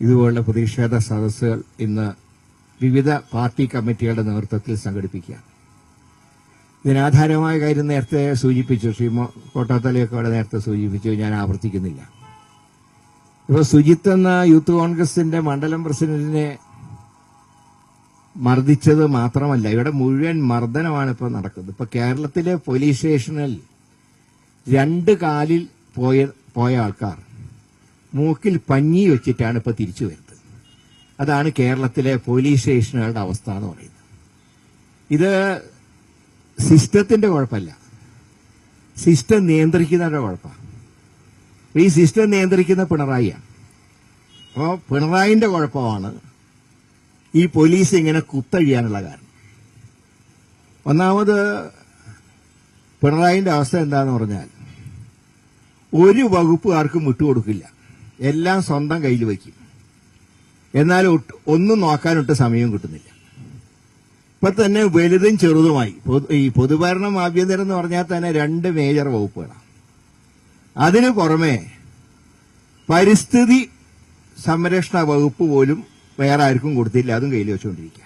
ഇതുപോലുള്ള പ്രതിഷേധ സദസ്സുകൾ ഇന്ന് വിവിധ പാർട്ടി കമ്മിറ്റികളുടെ നേതൃത്വത്തിൽ സംഘടിപ്പിക്കുക ഇതിനാധാരമായ കാര്യം നേരത്തെ സൂചിപ്പിച്ചു. ശ്രീ കോട്ടാത്തലയൊക്കെ അവിടെ നേരത്തെ സൂചിപ്പിച്ചു. ഞാൻ ആവർത്തിക്കുന്നില്ല. ഇപ്പോൾ സുജിത്ത് എന്ന യൂത്ത് കോൺഗ്രസിന്റെ മണ്ഡലം പ്രസിഡന്റിനെ മർദ്ദിച്ചത് മാത്രമല്ല ഇവിടെ മുഴുവൻ മർദ്ദനമാണ് ഇപ്പോൾ നടക്കുന്നത്. ഇപ്പൊ കേരളത്തിലെ പോലീസ് സ്റ്റേഷനിൽ രണ്ട് കാലിൽ പോയ പോയ ആൾക്കാർ മൂക്കിൽ പഞ്ഞി വെച്ചിട്ടാണ് ഇപ്പൊ തിരിച്ചു വരുന്നത്. അതാണ് കേരളത്തിലെ പോലീസ് സ്റ്റേഷനുകളുടെ അവസ്ഥ എന്ന് പറയുന്നത്. ഇത് സിസ്റ്റത്തിന്റെ കുഴപ്പമല്ല. സിസ്റ്റം നിയന്ത്രിക്കുന്നവരുടെ കുഴപ്പമാണ്. ഈ സിസ്റ്റം നിയന്ത്രിക്കുന്ന പിണറായിയാണ്. അപ്പോൾ പിണറായിന്റെ കുഴപ്പമാണ് ഈ പോലീസ് ഇങ്ങനെ കുത്തഴിയാനുള്ള കാരണം. ഒന്നാമത് പിണറായിന്റെ അവസ്ഥ എന്താന്ന് പറഞ്ഞാൽ ഒരു വകുപ്പുകാർക്കും വിട്ടുകൊടുക്കില്ല. എല്ലാം സ്വന്തം കയ്യിൽ വയ്ക്കും. എന്നാൽ ഒന്നും നോക്കാനൊട്ട് സമയം കിട്ടുന്നില്ല. ഇപ്പൊ തന്നെ വലുതും ചെറുതുമായി ഈ പൊതുഭരണം ആഭ്യന്തരം എന്ന് പറഞ്ഞാൽ തന്നെ രണ്ട് മേജർ വകുപ്പുകളാണ്. അതിനു പുറമെ പരിസ്ഥിതി സംരക്ഷണ വകുപ്പ് പോലും വേറെ ആർക്കും കൊടുത്തില്ല അതും കയ്യിൽ വെച്ചുകൊണ്ടിരിക്കുക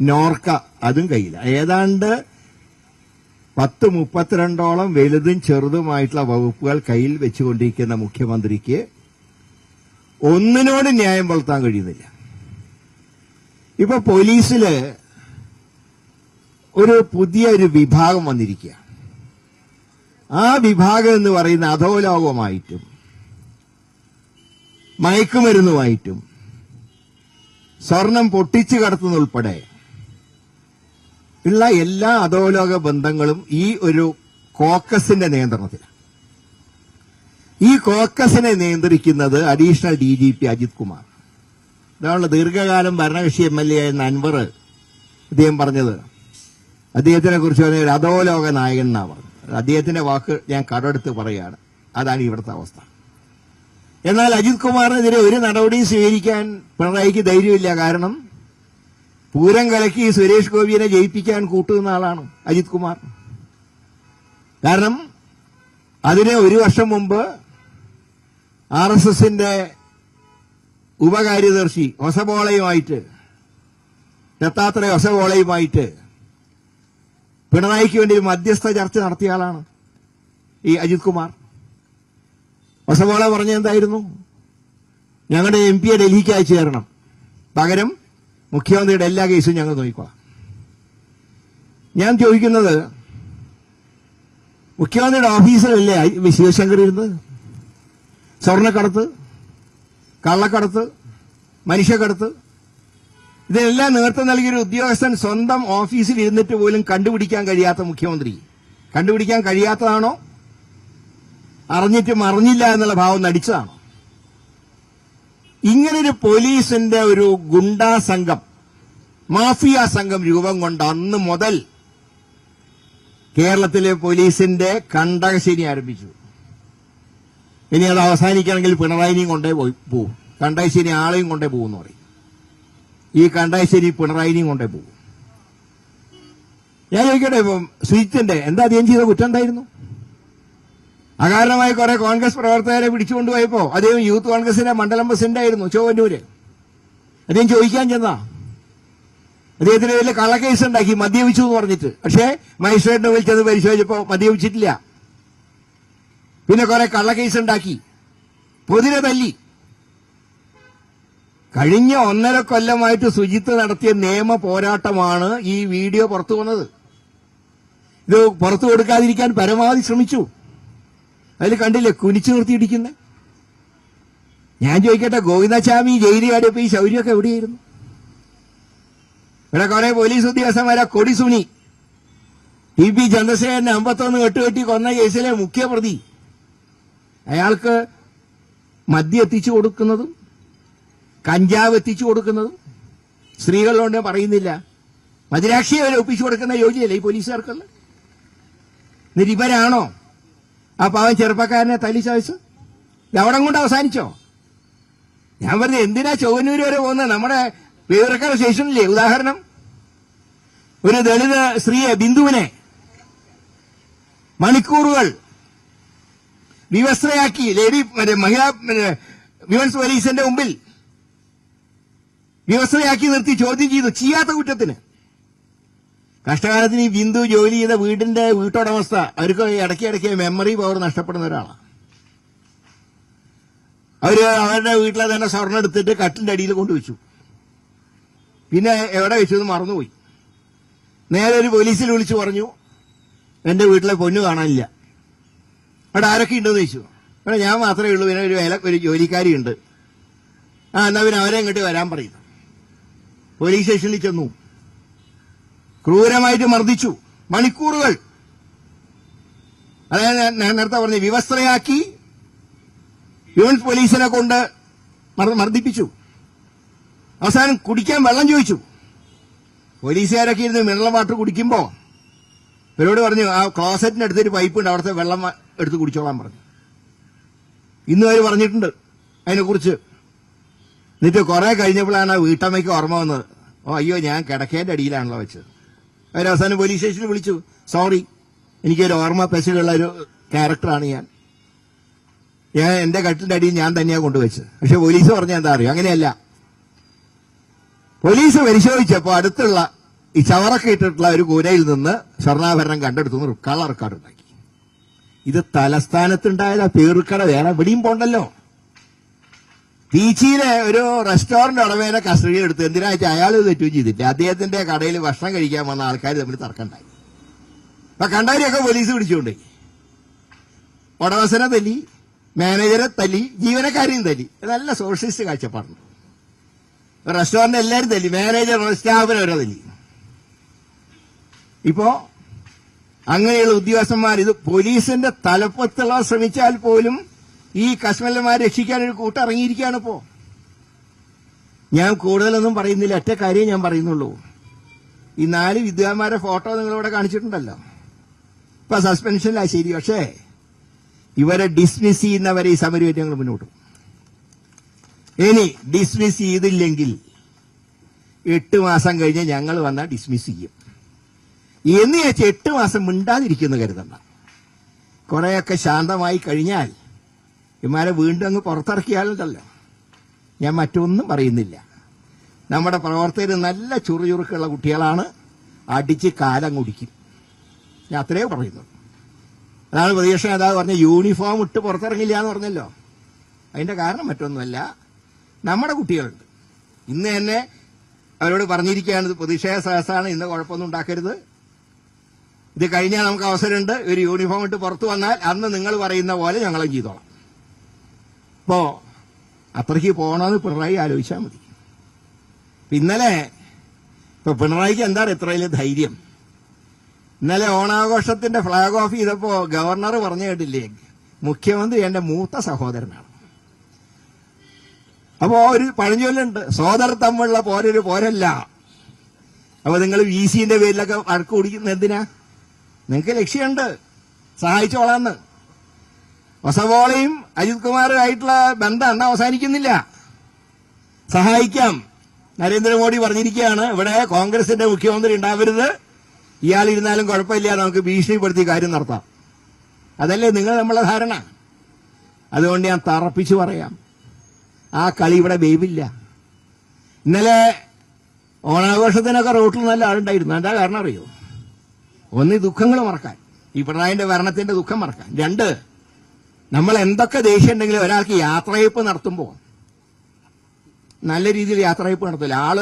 നോർക്ക അതും കയ്യില്ല ഏതാണ്ട് പത്ത് മുപ്പത്തിരണ്ടോളം വലുതും ചെറുതുമായിട്ടുള്ള വകുപ്പുകൾ കയ്യിൽ വെച്ചുകൊണ്ടിരിക്കുന്ന മുഖ്യമന്ത്രിക്ക് ഒന്നിനോട് ന്യായം വളർത്താൻ കഴിയുന്നില്ല. ഇപ്പൊ പോലീസിൽ ഒരു പുതിയ ഒരു വിഭാഗം വന്നിരിക്കുക ആ വിഭാഗം എന്ന് പറയുന്ന അധോലോകമായിട്ടും മയക്കുമരുന്നുമായിട്ടും സ്വർണം പൊട്ടിച്ചു കടത്തുന്നുൾപ്പെടെ ഉള്ള എല്ലാ അധോലോക ബന്ധങ്ങളും ഈ ഒരു കോക്കസിന്റെ നിയന്ത്രണത്തിലാണ്. ഈ കോക്കസിനെ നിയന്ത്രിക്കുന്നത് additional D G P Ajith Kumar. ഇതാണല്ലോ ദീർഘകാലം ഭരണകക്ഷി എം എൽ എ ആയിരുന്ന അൻവർ അദ്ദേഹം പറഞ്ഞത്. അദ്ദേഹത്തിനെ കുറിച്ച് പറഞ്ഞ അധോലോക നായകൻ എന്നാണ് പറഞ്ഞത്. അദ്ദേഹത്തിന്റെ വാക്ക് ഞാൻ കടമെടുത്ത് പറയുകയാണ്. അതാണ് ഇവിടുത്തെ അവസ്ഥ. എന്നാൽ അജിത് കുമാറിനെതിരെ ഒരു നടപടിയും സ്വീകരിക്കാൻ പിണറായിക്ക് ധൈര്യമില്ല. കാരണം പൂരം കലക്കി സുരേഷ് ഗോപിയെ ജയിപ്പിക്കാൻ കൂട്ടുന്ന ആളാണ് അജിത് കുമാർ. കാരണം അതിന് ഒരു വർഷം മുമ്പ് ആർ എസ് എസിന്റെ ഉപകാര്യദർശി ഒസബോളയുമായിട്ട് ദത്താത്രയ ഒസബോളയുമായിട്ട് പിണറായിക്ക് വേണ്ടി മധ്യസ്ഥ ചർച്ച നടത്തിയ ആളാണ് ഈ അജിത് കുമാർ. ഒസബോള പറഞ്ഞ എന്തായിരുന്നു ഞങ്ങളുടെ എം പിയെ ഡൽഹിക്ക് അയച്ചു തരണം. പകരം മുഖ്യമന്ത്രിയുടെ എല്ലാ കേസും ഞങ്ങൾ നോക്കിക്കോളാം. ഞാൻ ചോദിക്കുന്നത് മുഖ്യമന്ത്രിയുടെ ഓഫീസിലല്ലേ ശിവശങ്കർ ഇരുന്നത്? സ്വർണക്കടത്ത് കള്ളക്കടത്ത് മനുഷ്യക്കടത്ത്. ഇതിനെല്ലാം നേതൃത്വം നൽകിയൊരു ഉദ്യോഗസ്ഥൻ സ്വന്തം ഓഫീസിൽ ഇരുന്നിട്ട് പോലും കണ്ടുപിടിക്കാൻ കഴിയാത്ത മുഖ്യമന്ത്രി. കണ്ടുപിടിക്കാൻ കഴിയാത്തതാണോ? അറിഞ്ഞിട്ടും അറിഞ്ഞില്ല എന്നുള്ള ഭാവം നടിച്ചതാണോ? ഇങ്ങനൊരു പോലീസിന്റെ ഒരു ഗുണ്ടാ സംഘം മാഫിയ സംഘം രൂപം കൊണ്ട അന്ന് മുതൽ കേരളത്തിലെ പോലീസിന്റെ കണ്ടകശേരി ആരംഭിച്ചു. ഇനി അത് അവസാനിക്കണമെങ്കിൽ പിണറായിനെയും കൊണ്ടേ പോയി പോവും. കണ്ടാശ്ശേരി ആളെയും കൊണ്ടേ പോകുമെന്ന് പറയും. ഈ കണ്ടാശ്ശേരി പിണറായിനെയും കൊണ്ടേ പോകും. ഞാൻ ചോദിക്കട്ടെ ഇപ്പം സുജിത്തിന്റെ എന്താ അദ്ദേഹം ചെയ്ത കുറ്റം എന്തായിരുന്നു? അകാരണമായി കുറെ കോൺഗ്രസ് പ്രവർത്തകരെ പിടിച്ചുകൊണ്ടുപോയപ്പോ അദ്ദേഹം യൂത്ത് കോൺഗ്രസിന്റെ മണ്ഡലം പ്രസിഡന്റ് ആയിരുന്നു ചോവന്നൂര്. അദ്ദേഹം ചോദിക്കാൻ ചെന്നാ. അദ്ദേഹത്തിന് വലിയ കള്ളക്കേസ് ഉണ്ടാക്കി മദ്യപിച്ചു എന്ന് പറഞ്ഞിട്ട്. പക്ഷേ മജിസ്ട്രേറ്റിനെ വിളിച്ചത് പരിശോധിച്ചപ്പോ മദ്യപിച്ചിട്ടില്ല. പിന്നെ കുറെ കള്ളക്കേസ് ഉണ്ടാക്കി. പൊതിരെ തല്ലി. കഴിഞ്ഞ ഒന്നര കൊല്ലമായിട്ട് സുജിത്ത് നടത്തിയ നിയമ പോരാട്ടമാണ് ഈ വീഡിയോ പുറത്തു വന്നത്. ഇത് പുറത്തു കൊടുക്കാതിരിക്കാൻ പരമാവധി ശ്രമിച്ചു. അതിൽ കണ്ടില്ലേ കുനിച്ചു നിർത്തിയിടിക്കുന്നേ ഞാൻ ചോദിക്കട്ടെ ഗോവിന്ദസ്വാമി ജയിലിൽ ആടിയപ്പോ ഈ ശൗര്യമൊക്കെ എവിടെയായിരുന്നു? ഇവിടെ കുറെ പോലീസ് ഉദ്യോഗസ്ഥന്മാരെ കൊടിസുനി. ടി പി ചന്ദ്രശേഖരനെ അമ്പത്തൊന്ന് കെട്ടുകെട്ടി കൊന്ന കേസിലെ മുഖ്യപ്രതി. അയാൾക്ക് മദ്യം എത്തിച്ചു കൊടുക്കുന്നതും കഞ്ചാവ് എത്തിച്ചു കൊടുക്കുന്നതും സ്ത്രീകളിലോണ്ട് പറയുന്നില്ല. മദിരാക്ഷിയെ വരെ ഒപ്പിച്ചു കൊടുക്കുന്ന യോഗ്യല്ലേ ഈ പോലീസുകാർക്കുള്ള നിരിപരാണോ ആ പാവൻ ചെറുപ്പക്കാരനെ തലി ചോദിച്ചു അവിടെ കൊണ്ട് അവസാനിച്ചോ? ഞാൻ പറഞ്ഞു എന്തിനാ ചൊവ്വന്നൂര് വരെ പോകുന്നത്? നമ്മുടെ പേരക്കാട് സ്റ്റേഷനില്ലേ? ഉദാഹരണം. ഒരു ദളിത് സ്ത്രീയെ ബിന്ദുവിനെ മണിക്കൂറുകൾ വിവസ്ത്രയാക്കി ലേഡി മഹിളാ വിമൻസ് പോലീസിന്റെ മുമ്പിൽ വ്യവസ്ഥയാക്കി നിർത്തി ചോദ്യം ചെയ്തു ചെയ്യാത്ത കുറ്റത്തിന്. കഷ്ടകാലത്തിന് ഈ ബിന്ദു ജോലി ചെയ്ത വീടിന്റെ വീട്ടുടമസ്ഥ അവർക്ക് ഇടയ്ക്ക് ഇടയ്ക്ക് മെമ്മറി പവർ നഷ്ടപ്പെടുന്ന ഒരാളാണ് അവർ അവരുടെ വീട്ടിലെ തന്നെ സ്വർണം എടുത്തിട്ട് കട്ടിന്റെ അടിയിൽ കൊണ്ടുവച്ചു. പിന്നെ എവിടെ വെച്ചു എന്ന് മറന്നുപോയി. നേരെ ഒരു പോലീസിൽ വിളിച്ചു പറഞ്ഞു എന്റെ വീട്ടിലെ പൊന്നു കാണാനില്ല. അവിടെ ആരൊക്കെ ഉണ്ടെന്ന് ചോദിച്ചു. അവിടെ ഞാൻ മാത്രമേ ഉള്ളൂ. പിന്നെ ഒരു വില ഒരു ജോലിക്കാരിയുണ്ട്. ആ എന്നാ പിന്നെ അവരെ ഇങ്ങോട്ട് വരാൻ പറയുന്നു. പോലീസ് സ്റ്റേഷനിൽ ചെന്നു. ക്രൂരമായിട്ട് മർദ്ദിച്ചു. മണിക്കൂറുകൾ. അതായത് ഞാൻ- നേരത്തെ പറഞ്ഞു വിവസ്ത്രയാക്കി യൂണിറ്റ് പോലീസിനെ കൊണ്ട് മർ- മർദ്ദിപ്പിച്ചു. അവസാനം കുടിക്കാൻ വെള്ളം ചോദിച്ചു. പോലീസുകാരൊക്കെ ഇരുന്ന് മിനറൽ വാട്ടർ കുടിക്കുമ്പോ ഇവരോട് പറഞ്ഞു ആ ക്ലോസറ്റിന്റെ അടുത്തൊരു പൈപ്പ് ഉണ്ട് അവിടുത്തെ വെള്ളം എടുത്ത് കുടിച്ചോളാൻ പറഞ്ഞു. ഇന്നും അവർ പറഞ്ഞിട്ടുണ്ട് അതിനെക്കുറിച്ച്. എന്നിട്ട് കുറെ കഴിഞ്ഞപ്പോഴാണ് ആ വീട്ടമ്മയ്ക്ക് ഓർമ്മ വന്നത്. ഓ അയ്യോ ഞാൻ കിടക്കേന്റെ അടിയിലാണല്ലോ വെച്ചത്. അവർ അവസാനം പോലീസ് സ്റ്റേഷനിൽ വിളിച്ചു. സോറി എനിക്കൊരു ഓർമ്മ പെശകുള്ള ഒരു ക്യാരക്ടറാണ് ഞാൻ. ഞാൻ എന്റെ കട്ടിന്റെ അടിയിൽ ഞാൻ തന്നെയാണ് കൊണ്ടുവച്ചത്. പക്ഷെ പോലീസ് പറഞ്ഞ എന്താ അറിയോ? അങ്ങനെയല്ല. പോലീസ് പരിശോധിച്ചപ്പോ അടുത്തുള്ള ഈ ചവറൊക്കെ ഇട്ടിട്ടുള്ള ഒരു കൂരയിൽ നിന്ന് സ്വർണാഭരണം കണ്ടെടുത്തു കള്ള റെക്കോർഡ് ഉണ്ടാക്കി. ഇത് തലസ്ഥാനത്തുണ്ടായതാ പേറുക്കട വേറെ എവിടെയും പോണ്ടല്ലോ. പീച്ചിയിലെ ഒരു റെസ്റ്റോറന്റ് ഉടമേനെ കസ്റ്റഡി എടുത്തു എന്തിനായിട്ട് അയാൾ തെറ്റും ചെയ്തില്ല അദ്ദേഹത്തിന്റെ കടയിൽ ഭക്ഷണം കഴിക്കാൻ വന്ന ആൾക്കാർ തമ്മിൽ തർക്കണ്ടായി അപ്പൊ കണ്ടവരെയൊക്കെ പോലീസ് പിടിച്ചുകൊണ്ട് ഉടമസ്ഥനെ തല്ലി മാനേജറെ തല്ലി ജീവനക്കാരെയും തല്ലി. നല്ല സോഷ്യലിസ്റ്റ് കാഴ്ചപ്പാടുണ്ട് റെസ്റ്റോറന്റ് എല്ലാവരും തല്ലി മാനേജർ സ്റ്റാഫിനെ ഓരോ തല്ലി. ഇപ്പോ അങ്ങനെയുള്ള ഉദ്യോഗസ്ഥന്മാർ ഇത് പോലീസിന്റെ തലപ്പത്തുള്ള ശ്രമിച്ചാൽ പോലും ഈ കശ്മലന്മാരെ രക്ഷിക്കാൻ ഒരു കൂട്ടിറങ്ങിയിരിക്കുകയാണ് ഇപ്പോ. ഞാൻ കൂടുതലൊന്നും പറയുന്നില്ല. ഒറ്റ കാര്യം ഞാൻ പറയുന്നുള്ളൂ. ഈ നാല് വിദ്വാന്മാരെ ഫോട്ടോ നിങ്ങളിവിടെ കാണിച്ചിട്ടുണ്ടല്ലോ. ഇപ്പൊ സസ്പെൻഷനിലാ ശരി. പക്ഷേ ഇവരെ ഡിസ്മിസ് ചെയ്യുന്നവരെ ഈ സമരമായിട്ട് ഞങ്ങൾ മുന്നോട്ട് ഇനി ഡിസ്മിസ് ചെയ്തില്ലെങ്കിൽ എട്ട് മാസം കഴിഞ്ഞ് ഞങ്ങൾ വന്നാൽ ഡിസ്മിസ് ചെയ്യും. എന്ന് വെച്ച് എട്ട് മാസം മിണ്ടാതിരിക്കുന്നു കരുതണ്ട. കുറെയൊക്കെ ശാന്തമായി കഴിഞ്ഞാൽ ഇമാരെ വീണ്ടും അങ്ങ് പുറത്തിറക്കിയാലുണ്ടല്ലോ ഞാൻ മറ്റൊന്നും പറയുന്നില്ല. നമ്മുടെ പ്രവർത്തകർ നല്ല ചുറുചുറുക്കുള്ള കുട്ടികളാണ്. അടിച്ച് കാലം കുടിക്കും ഞാൻ അത്രയേ പറയുന്നുള്ളൂ. അതാണ് പ്രതിപക്ഷ നേതാവ് പറഞ്ഞ യൂണിഫോം ഇട്ട് പുറത്തിറങ്ങില്ല എന്ന് പറഞ്ഞല്ലോ. അതിന്റെ കാരണം മറ്റൊന്നുമല്ല. നമ്മുടെ കുട്ടികളുണ്ട്. ഇന്ന് തന്നെ അവരോട് പറഞ്ഞിരിക്കുകയാണ് പ്രതിഷേധ സഹസാണ് ഇന്ന് കുഴപ്പമൊന്നും ഉണ്ടാക്കരുത്. ഇത് കഴിഞ്ഞാൽ നമുക്ക് അവസരമുണ്ട്. ഒരു യൂണിഫോം ഇട്ട് പുറത്തു വന്നാൽ അന്ന് നിങ്ങൾ പറയുന്ന പോലെ ഞങ്ങളും ചെയ്തോളാം. അപ്പോ അത്രയ്ക്ക് പോകണമെന്ന് പിണറായി ആലോചിച്ചാൽ മതി. ഇന്നലെ ഇപ്പൊ പിണറായിക്ക് എന്താണ് ഇത്രയിലെ ധൈര്യം? ഇന്നലെ ഓണാഘോഷത്തിന്റെ ഫ്ളാഗ് ഓഫ് ചെയ്തപ്പോ ഗവർണർ പറഞ്ഞു കേട്ടില്ലേ മുഖ്യമന്ത്രി എന്റെ മൂത്ത സഹോദരനാണ്. അപ്പോ ഒരു പഴഞ്ചൊല്ലുണ്ട് സോദർ തമ്മിലുള്ള പോരൊരു പോരല്ല. അപ്പൊ നിങ്ങൾ വി സിന്റെ പേരിലൊക്കെ വഴക്ക് കുടിക്കുന്ന എന്തിനാ? നിങ്ങൾക്ക് ലക്ഷ്യമുണ്ട്. സഹായിച്ചോളാന്ന്. വസവോളയും അജിത് കുമാറും ആയിട്ടുള്ള ബന്ധം അന്ന് അവസാനിക്കുന്നില്ല. സഹായിക്കാം. നരേന്ദ്രമോദി പറഞ്ഞിരിക്കുകയാണ് ഇവിടെ കോൺഗ്രസിന്റെ മുഖ്യമന്ത്രി ഉണ്ടാവരുത്. ഇയാളിരുന്നാലും കുഴപ്പമില്ല നമുക്ക് ഭീഷണിപ്പെടുത്തി കാര്യം നടത്താം. അതല്ലേ നിങ്ങൾ നമ്മളെ ധാരണ? അതുകൊണ്ട് ഞാൻ തറപ്പിച്ചു പറയാം. ആ കളി ഇവിടെ ബേബില്ല ഇന്നലെ ഓണാഘോഷത്തിനൊക്കെ റോട്ടിൽ നല്ല ആളുണ്ടായിരുന്നു. എന്താ കാരണം അറിയോ? ഒന്ന് ദുഃഖങ്ങൾ മറക്കാൻ ഈ പിണറായിന്റെ ഭരണത്തിന്റെ ദുഃഖം മറക്കാൻ. രണ്ട് നമ്മൾ എന്തൊക്കെ ദേഷ്യം ഉണ്ടെങ്കിലും ഒരാൾക്ക് യാത്രയപ്പ് നടത്തുമ്പോൾ നല്ല രീതിയിൽ യാത്രയപ്പ് നടത്തില്ല. ആൾ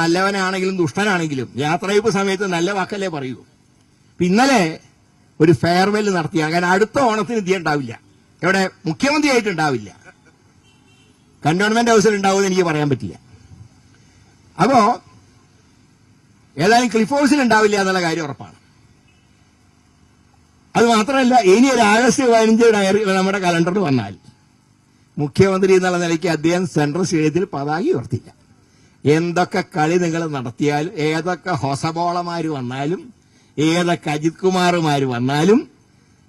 നല്ലവനാണെങ്കിലും ദുഷ്ടനാണെങ്കിലും യാത്രയപ്പ് സമയത്ത് നല്ല വാക്കല്ലേ പറയൂ. ഇന്നലെ ഒരു ഫെയർവെൽ നടത്തിയ കാരണം അടുത്ത ഓണത്തിന് ഇതി ഉണ്ടാവില്ല. ഇവിടെ മുഖ്യമന്ത്രിയായിട്ട് ഉണ്ടാവില്ല. കണ്ടോൺമെന്റ് ഹൗസിൽ ഉണ്ടാവുമെന്ന് എനിക്ക് പറയാൻ പറ്റില്ല. അപ്പോ ഏതായാലും ക്ലിഫ് ഹൗസിൽ ഉണ്ടാവില്ല എന്നുള്ള കാര്യം ഉറപ്പാണ്. അത് മാത്രമല്ല ഇനി ഒരു ആഗസ്റ്റ് പതിനഞ്ച് ഡയറി നമ്മുടെ കലണ്ടറിൽ വന്നാൽ മുഖ്യമന്ത്രി എന്നുള്ള നിലയ്ക്ക് അദ്ദേഹം സെൻട്രൽ സ്റ്റേഡിയത്തിൽ പതാക ഉയർത്തില്ല. എന്തൊക്കെ കളി നിങ്ങൾ നടത്തിയാലും ഏതൊക്കെ ഹൊസബോളമാര് വന്നാലും ഏതൊക്കെ അജിത് കുമാറുമാര് വന്നാലും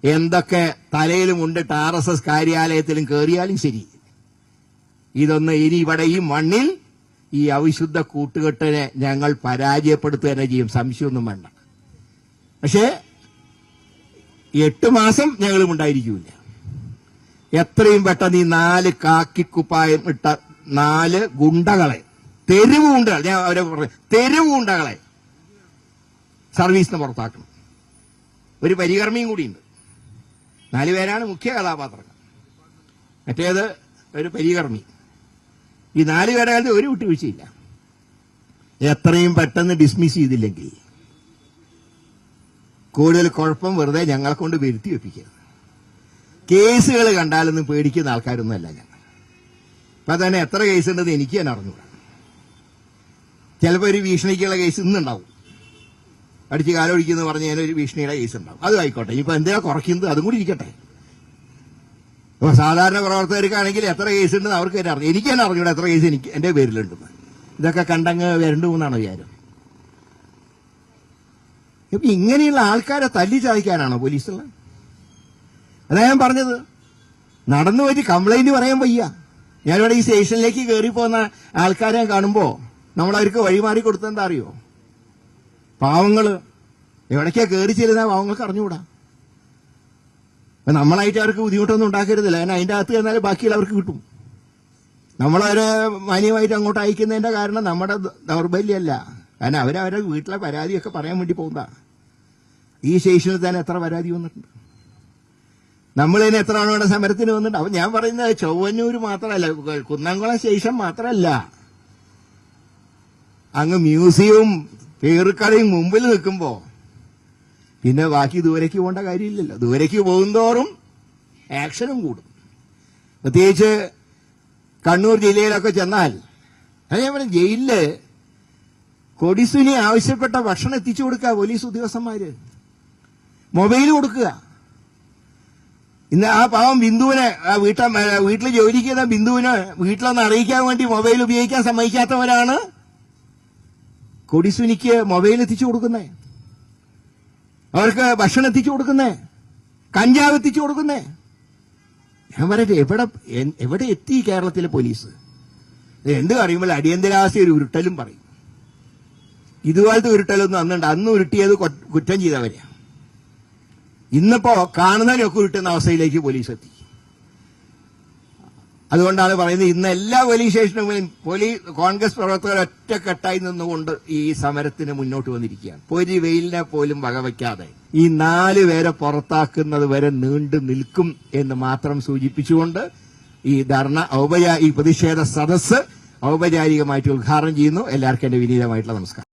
എന്തൊക്കെ തലയിലും ഉണ്ടിട്ട് ആർ എസ് എസ് കാര്യാലയത്തിലും കയറിയാലും ശരി. ഇതൊന്ന് ഇനി ഇവിടെ ഈ മണ്ണിൽ ഈ അവിശുദ്ധ കൂട്ടുകെട്ടിനെ ഞങ്ങൾ പരാജയപ്പെടുത്തുക തന്നെ ചെയ്യും. സംശയമൊന്നും വേണ്ട. പക്ഷേ എട്ട് മാസം ഞങ്ങളും ഉണ്ടായിരിക്കില്ല എത്രയും പെട്ടെന്ന് ഈ നാല് കാക്കിക്കുപ്പായം ഇട്ട നാല് ഗുണ്ടകളെ തെരുവ് ഗുണ്ടകൾ ഞാൻ അവരെ തെരുവ് ഗുണ്ടകളെ സർവീസിന് പുറത്താക്കണം. ഒരു പരികർമ്മിയും കൂടിയുണ്ട്. നാലുപേരാണ് മുഖ്യ കഥാപാത്രങ്ങൾ. മറ്റേത് ഒരു പരികർമ്മി. ഈ നാല് കാര്യത്തിൽ ഒരു വിട്ടുവീഴ്ചയില്ല. എത്രയും പെട്ടെന്ന് ഡിസ്മിസ് ചെയ്തില്ലെങ്കിൽ കൂടുതൽ കുഴപ്പം വെറുതെ ഞങ്ങളെ കൊണ്ട് വരുത്തി വെപ്പിക്കരുത്. കേസുകൾ കണ്ടാലൊന്നും പേടിക്കുന്ന ആൾക്കാരൊന്നുമല്ല ഞങ്ങൾ. ഇപ്പൊ തന്നെ എത്ര കേസ് ഉണ്ടെന്ന് എനിക്ക് തന്നെ അറിഞ്ഞൂടാ ചിലപ്പോൾ ഒരു ഭീഷണിക്കുള്ള കേസ് ഇന്നുണ്ടാവും. അടിച്ച് കാലൊഴിക്കുന്നു പറഞ്ഞ് ഞാൻ ഒരു ഭീഷണിയുടെ കേസ് ഉണ്ടാവും അതും ആയിക്കോട്ടെ. ഇപ്പൊ എന്തിനാ കുറയ്ക്കുന്നത്? അതും കൂടി ഇരിക്കട്ടെ. അപ്പൊ സാധാരണ പ്രവർത്തകർക്കാണെങ്കിൽ എത്ര കേസ് ഉണ്ടെന്ന് അവർക്ക് തന്നെ അറിഞ്ഞു എനിക്ക് തന്നെ അറിഞ്ഞൂടാ എത്ര കേസ് എനിക്ക് എന്റെ പേരിലുണ്ടെന്ന്. ഇതൊക്കെ കണ്ടങ്ങ് വരണ്ടു എന്നാണ് വിചാരം. ഇപ്പൊ ഇങ്ങനെയുള്ള ആൾക്കാരെ തല്ലി ചായ്ക്കാനാണോ പോലീസുള്ള? അതാ ഞാൻ പറഞ്ഞത്. നടന്നു പോയിട്ട് കംപ്ലൈന്റ് പറയാൻ വയ്യ. ഞാനിവിടെ ഈ സ്റ്റേഷനിലേക്ക് കയറി പോകുന്ന ആൾക്കാരെ കാണുമ്പോ നമ്മളവർക്ക് വഴിമാറി കൊടുത്തെന്താ അറിയോ? പാവങ്ങൾ. എവിടേക്കാ കയറി ചെല്ലുന്ന പാവങ്ങൾക്ക് അറിഞ്ഞുകൂടാ. അപ്പൊ നമ്മളായിട്ട് അവർക്ക് ബുദ്ധിമുട്ടൊന്നും ഉണ്ടാക്കരുതില്ല. കാരണം അതിന്റെ അകത്ത് ചെന്നാൽ ബാക്കിയുള്ളവർക്ക് കിട്ടും. നമ്മളവരെ മാന്യമായിട്ട് അങ്ങോട്ട് അയക്കുന്നതിന്റെ കാരണം നമ്മുടെ ദൗർബല്യമല്ല. കാരണം അവരവരെ വീട്ടിലെ പരാതിയൊക്കെ പറയാൻ വേണ്ടി പോകുന്നതാ. ഈ സ്റ്റേഷനിൽ തന്നെ എത്ര പരാതി വന്നിട്ടുണ്ട്? നമ്മൾ തന്നെ എത്ര ആളുകളുടെ സമരത്തിന് വന്നിട്ടുണ്ട്? അപ്പൊ ഞാൻ പറയുന്നത് ചൊവ്വന്നൂര് മാത്രമല്ല കുന്നംകുളം സ്റ്റേഷൻ മാത്രമല്ല. അങ്ങ് മ്യൂസിയവും പേറുക്കടയും മുമ്പിൽ നിൽക്കുമ്പോ പിന്നെ ബാക്കി ദൂരേക്ക് പോകേണ്ട കാര്യമില്ലല്ലോ. ദൂരേക്ക് പോകുന്നതോറും ആക്ഷനും കൂടും. പ്രത്യേകിച്ച് കണ്ണൂർ ജില്ലയിലൊക്കെ ചെന്നാൽ ഞാൻ പറഞ്ഞു ജയിലിൽ കൊടിസുനി ആവശ്യപ്പെട്ട ഭക്ഷണം എത്തിച്ചു കൊടുക്കുക പോലീസ് ഉദ്യോഗസ്ഥന്മാര്. മൊബൈൽ കൊടുക്കുക. ഇന്ന് ആ പാവം ബിന്ദുവിനെ വീട്ട വീട്ടിൽ ജോലിക്ക് ചെയ്യുന്ന ബിന്ദുവിനെ വീട്ടിലൊന്ന് അറിയിക്കാൻ വേണ്ടി മൊബൈൽ ഉപയോഗിക്കാൻ സമ്മതിക്കാത്തവരാണ് കൊടിസുനിക്ക് മൊബൈൽ എത്തിച്ചു കൊടുക്കുന്നേ. അവർക്ക് ഭക്ഷണം എത്തിച്ചു കൊടുക്കുന്നേ. കഞ്ചാവ് എത്തിച്ചു കൊടുക്കുന്നേ. ഞാൻ പറയട്ടെ എവിടെ എവിടെ എത്തി കേരളത്തിലെ പോലീസ്? എന്ത് പറയുമ്പോൾ അടിയന്തരാവസ്ഥ ഒരു ഉരുട്ടലും പറയും. ഇതുപോലത്തെ ഉരുട്ടലൊന്നും അന്നുണ്ട്. അന്ന് ഉരുട്ടിയത് കുറ്റം ചെയ്തവരെയാണ് ഇന്നിപ്പോ കാണുന്നതിനൊക്കെ ഉരുട്ടുന്ന അവസ്ഥയിലേക്ക് പോലീസ് എത്തി. അതുകൊണ്ടാണ് പറയുന്നത് ഇന്ന് എല്ലാ പോലീസ് സ്റ്റേഷനും പോലീസ് കോൺഗ്രസ് പ്രവർത്തകർ ഒറ്റക്കെട്ടായി നിന്നുകൊണ്ട് ഈ സമരത്തിന് മുന്നോട്ട് വന്നിരിക്കുകയാണ്. ഒരു വെയിലിനെ പോലും വകവയ്ക്കാതെ ഈ നാല് പേരെ പുറത്താക്കുന്നത് വരെ നീണ്ടു നിൽക്കും എന്ന് മാത്രം സൂചിപ്പിച്ചുകൊണ്ട് ഈ ധർണ ഔപചാരിക ഈ പ്രതിഷേധ സദസ് ഔപചാരികമായിട്ട് ഉദ്ഘാടനം ചെയ്യുന്നു. എല്ലാവർക്കും എന്റെ വിനീതമായിട്ടുള്ള നമസ്കാരം.